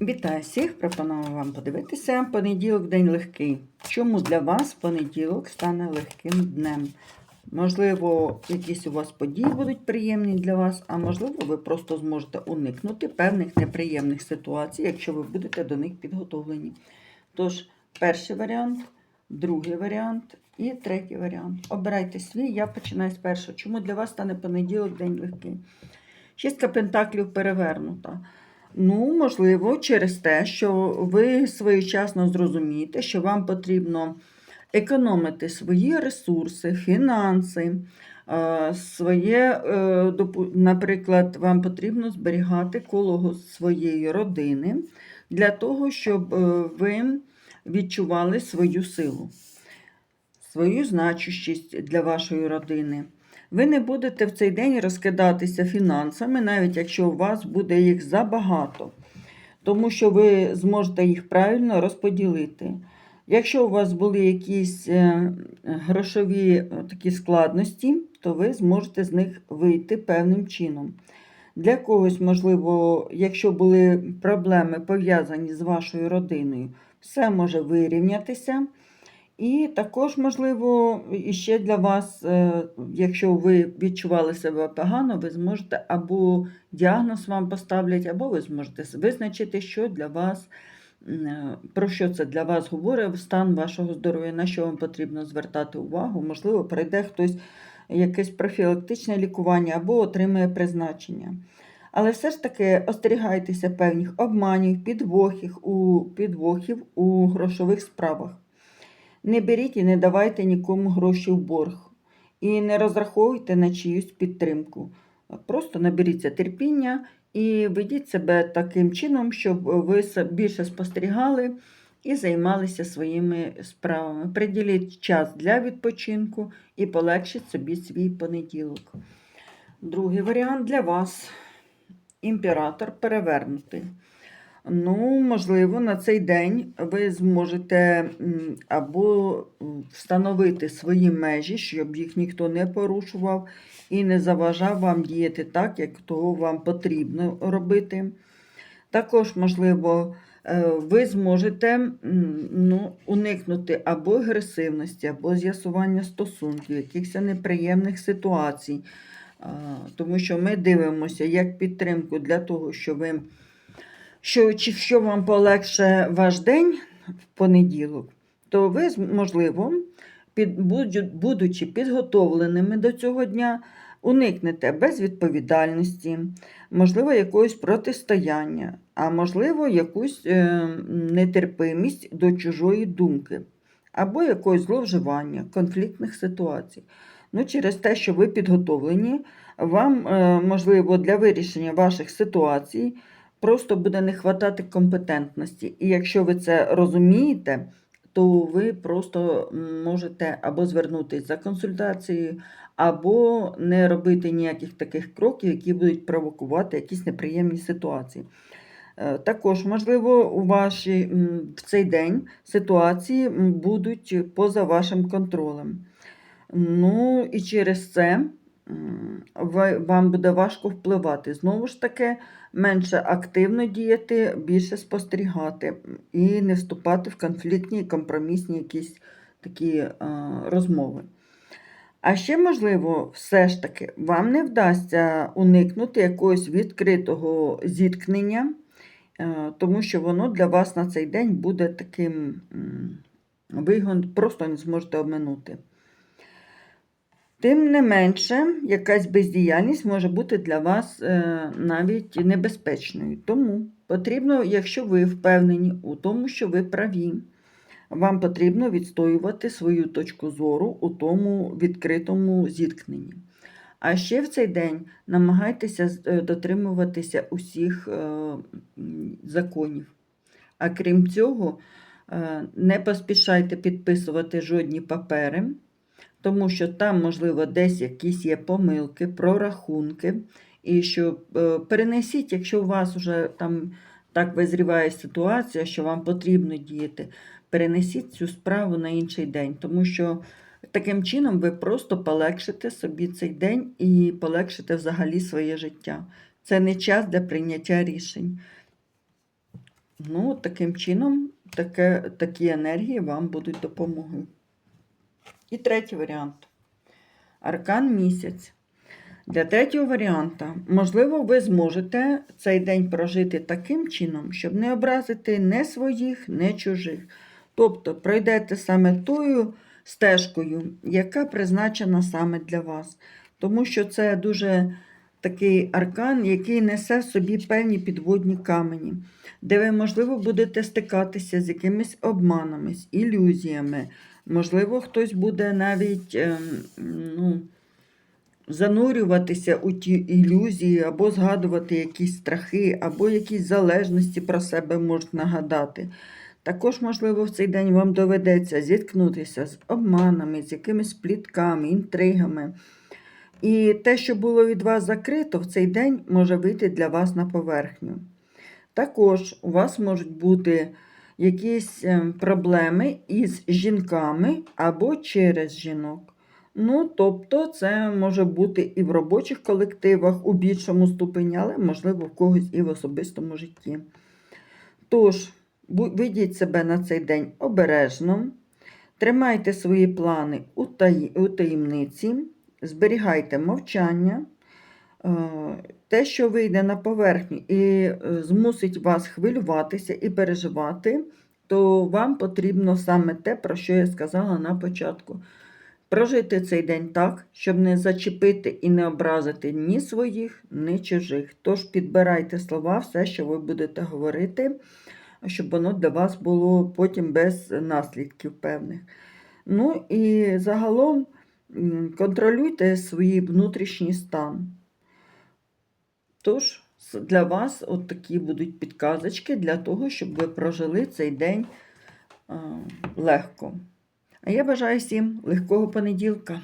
Вітаю всіх! Пропоную вам подивитися. Понеділок день легкий. Чому для вас понеділок стане легким днем? Можливо, якісь у вас події будуть приємні для вас, а можливо, ви просто зможете уникнути певних неприємних ситуацій, якщо ви будете до них підготовлені. Тож, перший варіант, другий варіант і третій варіант. Обирайте свій, я починаю з першого. Чому для вас стане понеділок день легкий? Шістка пентаклів перевернута. Ну, можливо, через те, що ви своєчасно зрозумієте, що вам потрібно економити свої ресурси, фінанси, е, своє, е, наприклад, вам потрібно зберігати коло своєї родини для того, щоб е, ви відчували свою силу, свою значущість для вашої родини. Ви не будете в цей день розкидатися фінансами, навіть якщо у вас буде їх забагато, тому що ви зможете їх правильно розподілити. Якщо у вас були якісь е, грошові е, такі складності, то ви зможете з них вийти певним чином. Для когось, можливо, якщо були проблеми пов'язані з вашою родиною, все може вирівнятися. І також, можливо, іще для вас, е, якщо ви відчували себе погано, ви зможете або діагноз вам поставлять, або ви зможете визначити, що для вас, е, про що це для вас говорить стан вашого здоров'я, на що вам потрібно звертати увагу. Можливо, пройде хтось якесь профілактичне лікування або отримає призначення. Але все ж таки остерігайтеся певних обманів, підвохів у, підвохів у грошових справах. Не беріть і не давайте нікому гроші в борг. І не розраховуйте на чиюсь підтримку. Просто наберіться терпіння і ведіть себе таким чином, щоб ви більше спостерігали і займалися своїми справами. Приділіть час для відпочинку і полегшіть собі свій понеділок. Другий варіант для вас. Імператор перевернутий. Ну, можливо, на цей день ви зможете або встановити свої межі, щоб їх ніхто не порушував і не заважав вам діяти так, як того вам потрібно робити. Також, можливо, е, ви зможете ну, уникнути або агресивності, або з'ясування стосунків, якихось неприємних ситуацій. Тому що ми дивимося як підтримку для того, щоб ви що, чи що вам полегше ваш день в понеділок, то ви, можливо, під, будучи підготовленими до цього дня, уникнете безвідповідальності, можливо, якогось протистояння, а можливо, якусь е, нетерпимість до чужої думки, або якогось зловживання, конфліктних ситуацій. Ну, через те, що ви підготовлені, вам, е, можливо, для вирішення ваших ситуацій просто буде не хватати компетентності. І якщо ви це розумієте, то ви просто можете або звернутися за консультацією, або не робити ніяких таких кроків, які будуть провокувати якісь неприємні ситуації. Е, Також, можливо, у ваші в цей день ситуації будуть поза вашим контролем. Ну і через це вам буде важко впливати. Знову ж таки, менше активно діяти, більше спостерігати і не вступати в конфліктні, компромісні якісь такі е, розмови. А ще, можливо, все ж таки, вам не вдасться уникнути якогось відкритого зіткнення, е, тому що воно для вас на цей день буде таким, ви його просто не зможете обминути. Тим не менше, якась бездіяльність може бути для вас е, навіть небезпечною. Тому потрібно, якщо ви впевнені у тому, що ви праві, вам потрібно відстоювати свою точку зору у тому відкритому зіткненні. А ще в цей день намагайтеся е, дотримуватися усіх е, законів. А крім цього, не поспішайте підписувати жодні папери, тому що там, можливо, десь якісь є помилки, прорахунки. І що е, перенесіть, якщо у вас вже там так визріває ситуація, що вам потрібно діяти, перенесіть цю справу на інший день, тому що таким чином ви просто полегшите собі цей день і полегшите взагалі своє життя. Це не час для прийняття рішень. Ну, таким чином таке, такі енергії вам будуть допомогою. І третій варіант. Аркан місяць. Для третього варіанта, можливо, ви зможете цей день прожити таким чином, щоб не образити не своїх, не чужих. Тобто пройдете саме тою стежкою, яка призначена саме для вас. Тому що це дуже такий аркан, який несе в собі певні підводні камені, де ви, можливо, будете стикатися з якимись обманами, з ілюзіями. Можливо, хтось буде навіть ем, ну, занурюватися у ті ілюзії, або згадувати якісь страхи, або якісь залежності про себе можуть нагадати. Також, можливо, в цей день вам доведеться зіткнутися з обманами, з якимись плітками, інтригами. І те, що було від вас закрито, в цей день може вийти для вас на поверхню. Також у вас можуть бути якісь ем, проблеми із жінками або через жінок. Ну, тобто, це може бути і в робочих колективах у більшому ступені, але, можливо, в когось і в особистому житті. Тож, ведіть себе на цей день обережно, тримайте свої плани у таємниці, зберігайте мовчання. Е, Те, що вийде на поверхню і е, змусить вас хвилюватися і переживати, то вам потрібно саме те, про що я сказала на початку. Прожити цей день так, щоб не зачепити і не образити ні своїх, ні чужих. Тож підбирайте слова, все, що ви будете говорити, щоб воно для вас було потім без наслідків певних. Ну і загалом контролюйте свій внутрішній стан. Тож, для вас от такі будуть підказочки для того, щоб ви прожили цей день легко. А я бажаю всім легкого понеділка.